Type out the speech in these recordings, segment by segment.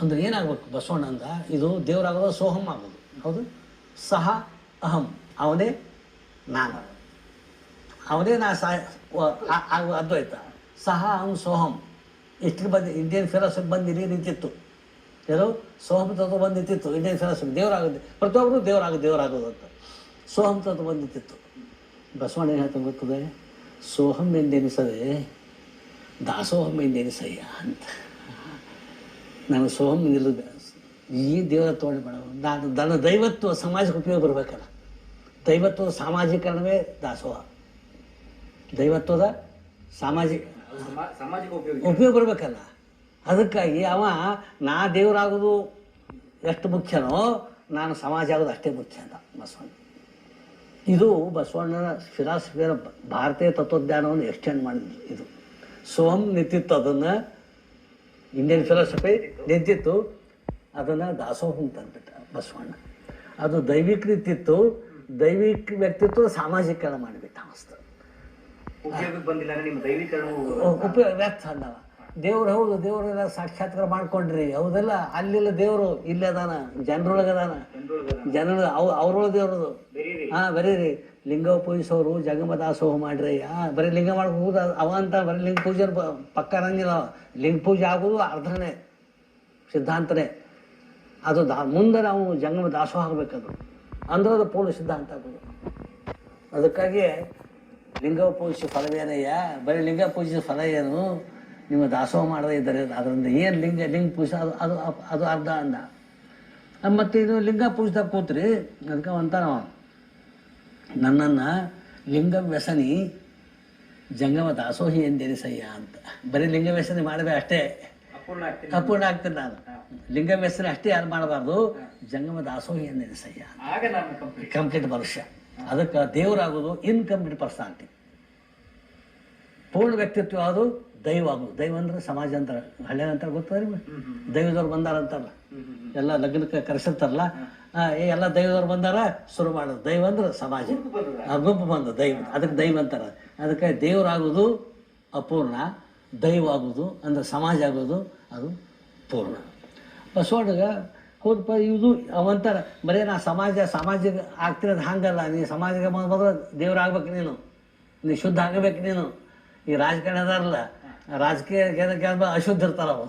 ಅಂದ್ರೆ ಏನಾಗಬೇಕು ಬಸವಣ್ಣ ಅಂದ, ಇದು ದೇವರಾಗೋದು ಸೋಹಂ ಆಗೋದು. ಹೌದು? ಸಹ ಅಹಂ. ಅವನೇ ನಾನು ಅವನೇ ನಾ ಸಹ ಅದ್ವೈತ ಸಹ ಅಹಂ ಸೋಹಂ. ಎಷ್ಟು ಬಂದು ಇಂಡಿಯನ್ ಫಿಲಾಸಫಿ ಬಂದು ನಿಂತಿತ್ತು. ಯಾರು? ಸೋಹಂ ತತ್ವ ಬಂದು ನಿಂತಿತ್ತು. ಇಂಡಿಯನ್ ಫಿಲಾಸಫಿ ದೇವರಾಗುತ್ತೆ ಪ್ರತಿಯೊಬ್ಬರು ದೇವರಾಗ, ದೇವರಾಗೋದು ಅಂತ. ಸೋಹಂ ತತ್ವ ಬಂದು ನಿಂತಿತ್ತು. ಬಸವಣ್ಣ ಏನು ಹೇಳ್ತಾ ಗೊತ್ತದೆ? ಸೋಹಂ ಎಂದೆನಿಸದೆ ದಾಸೋಹಂ ಎಂದೆನಿಸಯ್ಯ ಅಂತ. ನಾನು ಸೋಹಮ್ ನಿಲ್ಲದ ಈ ದೇವರ ತೋಳಿ ಬೇಡ. ನಾನು ನನ್ನ ದೈವತ್ವ ಸಮಾಜಕ್ಕೆ ಉಪಯೋಗ ಬರಬೇಕಲ್ಲ. ದೈವತ್ವ ಸಾಮಾಜೀಕರಣವೇ ದಾಸೋಹ. ದೈವತ್ವದ ಸಾಮಾಜಿಕ ಅದು ಸಾಮಾಜಿಕ ಉಪಯೋಗ ಉಪಯೋಗ ಬರಬೇಕಲ್ಲ. ಅದಕ್ಕಾಗಿ ಅವ ನಾ ದೇವರಾಗೋದು ಎಷ್ಟು ಮುಖ್ಯನೋ ನಾನು ಸಮಾಜ ಆಗೋದು ಅಷ್ಟೇ ಮುಖ್ಯ ಅಂತ ಬಸವಣ್ಣ. ಇದು ಬಸವಣ್ಣನ ಫಿಲಾಸಫಿಯರ ಭಾರತೀಯ ತತ್ವಜ್ಞಾನವನ್ನು ಎಕ್ಸ್ಟೆಂಡ್ ಮಾಡಿದ್ರು ಇದು. ಸೋಮ್ ನಿಂತಿತ್ತು ಅದನ್ನು ಇಂಡಿಯನ್ ಫಿಲಾಸಫಿ ನಿಂತಿತ್ತು. ಅದನ್ನು ಅಂತ ಅಂದ್ಬಿಟ್ಟ ಬಸವಣ್ಣ. ಅದು ದೈವಿಕ ರೀತಿತ್ತು ದೈವಿಕ ವ್ಯಕ್ತಿತ್ವ ಸಾಮಾಜಿಕರಣ ಮಾಡಿಬಿಟ್ಟ ಅನಿಸ್ತು ಉಪಯೋಗಕ್ಕೆ ಬಂದಿಲ್ಲ ಅಂದ್ರೆ ನಿಮ್ಮ ದೈವಿಕರಣ ಉಪಯೋಗ ವ್ಯರ್ಥ ಅಂದವ. ದೇವ್ರು ಹೌದು ದೇವರೆಲ್ಲ ಸಾಕ್ಷಾತ್ಕಾರ ಮಾಡ್ಕೊಂಡ್ರಿ. ಹೌದಲ್ಲ? ಅಲ್ಲಿಲ್ಲ ದೇವರು ಇಲ್ಲೇ ಅದಾನ ಜನರೊಳಗದಾನ ಜನರೊಳಗೆ ಜನರು ಅವ್ ಅವ್ರೊಳಗೆ ದೇವ್ರದು. ಹಾ ಹಾಂ ಬರೀರಿ. ಲಿಂಗ ಪೂಜಿಸೋರು ಜಗಮ ದಾಸೋಹ ಮಾಡ್ರಿ. ಆ ಬರೀ ಲಿಂಗ ಮಾಡ್ಬೋದು ಅವ ಅಂತ ಬರೀ ಲಿಂಗ ಪೂಜೆ ಪಕ್ಕ ಅನ್ನಂಗಿಲ್ಲ. ಲಿಂಗ ಪೂಜೆ ಆಗೋದು ಅರ್ಧನೇ ಸಿದ್ಧಾಂತನೇ. ಅದು ದಾ ಮುಂದೆ ನಾವು ಜಂಗಮ ದಾಸೋಹ ಆಗಬೇಕದು. ಅಂದ್ರೆ ಅದು ಪೂರ್ಣ ಸಿದ್ಧಾಂತ ಆಗೋದು ಅದಕ್ಕಾಗಿ ಲಿಂಗ ಪೂಜಿಸಿ ಫಲವೇನಯ್ಯ ಬರೀ ಲಿಂಗ ಪೂಜಿಸಿದ ಫಲ ಏನು? ನಿಮ್ಮ ದಾಸೋಹ ಮಾಡದೇ ಇದ್ದಾರೆ ಅದರಿಂದ ಏನು ಲಿಂಗ ಲಿಂಗ ಪೂಜೆ ಅದು ಅದು ಅದು ಅರ್ಧ ಅಂದ. ಮತ್ತು ಇದು ಲಿಂಗ ಪೂಜ್ದಾಗ ಕೂತ್ರಿ ಅದಕ್ಕೆ ಅಂತಾನವ ನನ್ನನ್ನು ಲಿಂಗ ವ್ಯಸನಿ ಜಂಗಮ ದಾಸೋಹಿ ಎಂದೆನಿಸಯ್ಯ ಅಂತ. ಬರೀ ಲಿಂಗ ವ್ಯಸನಿ ಮಾಡಬೇ ಅಷ್ಟೇ. ಅಪೂರ್ಣ ಆಗ್ತೀನಿ. ನಾನು. ಲಿಂಗ ವ್ಯಸನಿ ಅಷ್ಟೇ ಯಾರು ಮಾಡಬಾರ್ದು ಜಂಗಮ ದಾಸೋಹಿ ಎಂದೆನಿಸಯ್ಯ ಕಂಪ್ಲೀಟ್ ಮನುಷ್ಯ. ಅದಕ್ಕೆ ದೇವರಾಗೋದು ಇನ್ಕಂಪ್ಲೀಟ್ ಪರ್ಸನಾಲಿಟಿ ಪೂರ್ಣ ವ್ಯಕ್ತಿತ್ವ ಅದು ದೈವ ದೈವ ಅಂದ್ರೆ ಸಮಾಜ ಅಂತ ಹಳ್ಳಿ ಅಂತಾರೆ ಗೊತ್ತದ ನಿಮ್ಗೆ? ದೈವದವ್ರು ಬಂದಾರ ಅಂತಾರಲ್ಲ? ಎಲ್ಲ ಲಗ್ನಕ್ಕೆ ಕರೆಸಿರ್ತಾರಲ್ಲ? ಏ ಎಲ್ಲ ದೈವದವ್ರು ಬಂದಾರ ಶುರು ಮಾಡೋದು ದೈವ ಅಂದ್ರೆ ಸಮಾಜ. ಗುಂಪು ಬಂದ ದೈವ. ಅದಕ್ಕೆ ದೈವ ಅಂತಾರ. ಅದಕ್ಕೆ ದೇವರಾಗೋದು ಅಪೂರ್ಣ ದೈವ ಆಗೋದು ಅಂದ್ರೆ ಸಮಾಜ ಆಗೋದು ಅದು ಪೂರ್ಣ. ಬಸವಣ್ಣಗ ಹೌದಪ್ಪ ಇದು ಅವಂತಾರ ಬರೀ ನಾ ಸಮಾಜ ಸಮಾಜ ಆಗ್ತಿರೋದು ಹಂಗಲ್ಲ. ನೀ ಸಮಾಜಕ್ಕೆ ಮೊದಲು ದೇವ್ರಾಗ್ಬೇಕು ನೀನು. ನೀ ಶುದ್ಧ ಆಗಬೇಕು ನೀನು. ಈ ರಾಜಕಾರಣ ಅದಾರಲ್ಲ. ರಾಜಕೀಯ ಅಶುದ್ಧ ಇರ್ತಾರ ಅವು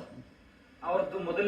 ಅವ್ರದ್ದು ಮೊದಲು